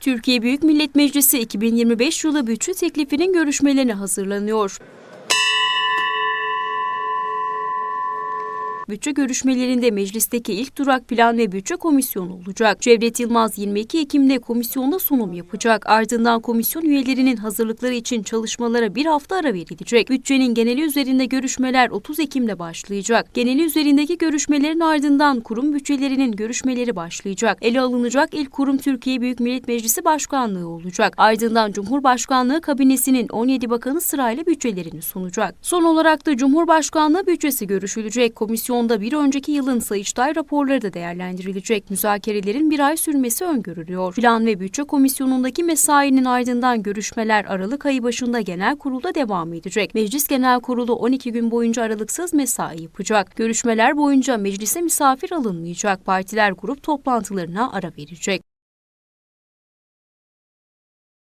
Türkiye Büyük Millet Meclisi 2025 yılı bütçe teklifinin görüşmelerine hazırlanıyor. Bütçe görüşmelerinde meclisteki ilk durak Plan ve Bütçe Komisyonu olacak. Cevdet Yılmaz 22 Ekim'de komisyonda sunum yapacak. Ardından komisyon üyelerinin hazırlıkları için çalışmalara bir hafta ara verilecek. Bütçenin geneli üzerinde görüşmeler 30 Ekim'de başlayacak. Geneli üzerindeki görüşmelerin ardından kurum bütçelerinin görüşmeleri başlayacak. Ele alınacak ilk kurum Türkiye Büyük Millet Meclisi Başkanlığı olacak. Ardından Cumhurbaşkanlığı kabinesinin 17 bakanı sırayla bütçelerini sunacak. Son olarak da Cumhurbaşkanlığı bütçesi görüşülecek. Komisyonda bir önceki yılın Sayıştay raporları da değerlendirilecek. Müzakerelerin bir ay sürmesi öngörülüyor. Plan ve Bütçe Komisyonu'ndaki mesainin ardından görüşmeler Aralık ayı başında genel kurulda devam edecek. Meclis Genel Kurulu 12 gün boyunca aralıksız mesai yapacak. Görüşmeler boyunca meclise misafir alınmayacak. Partiler grup toplantılarına ara verecek.